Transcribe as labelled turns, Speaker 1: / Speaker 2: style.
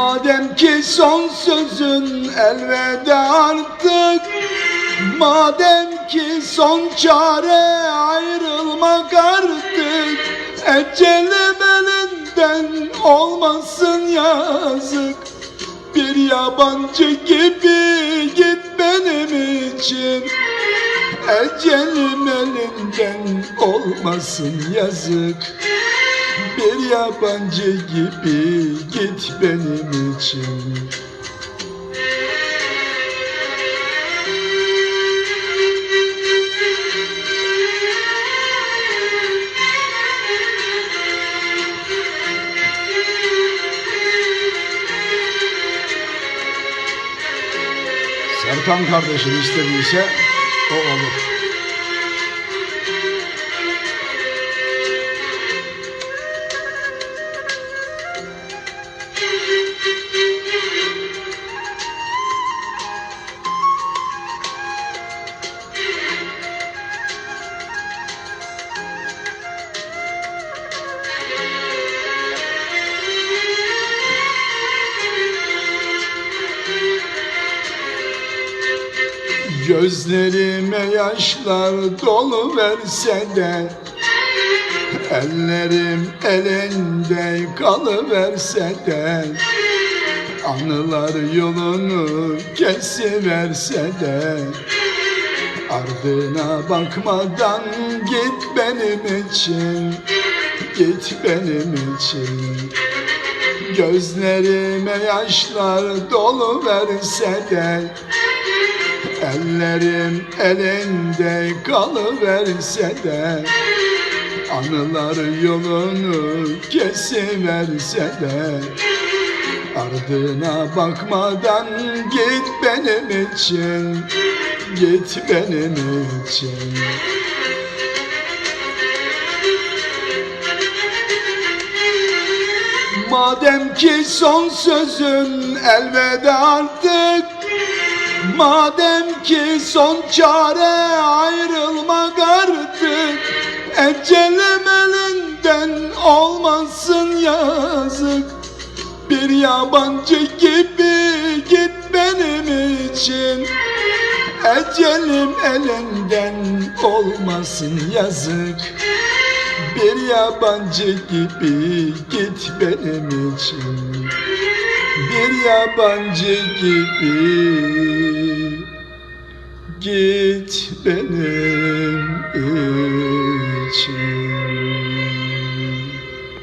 Speaker 1: Madem ki son sözün elveda artık Madem ki son çare ayrılmak artık Ecelim elinden olmasın yazık. Bir yabancı gibi git benim için Ecelim elinden olmasın yazık bir yabancı gibi git benim için Serkan kardeşim istediyse o olur. Gözlerime yaşlar dolu verse de Ellerim elinde kalıverse de Anılar yolunu kesiverse de Ardına bakmadan git benim için Git benim için. Gözlerime yaşlar dolu verse de Ellerim elinde kalıverse de Anılar yolunu kesiverse de Ardına bakmadan git benim için Git benim için. Madem ki son sözün elveda artık Madem ki son çare ayrılmak artık Ecelim elinden olmasın yazık. Bir yabancı gibi git benim için Ecelim elinden olmasın yazık. Bir yabancı gibi git benim için bir yabancı gibi git benim için.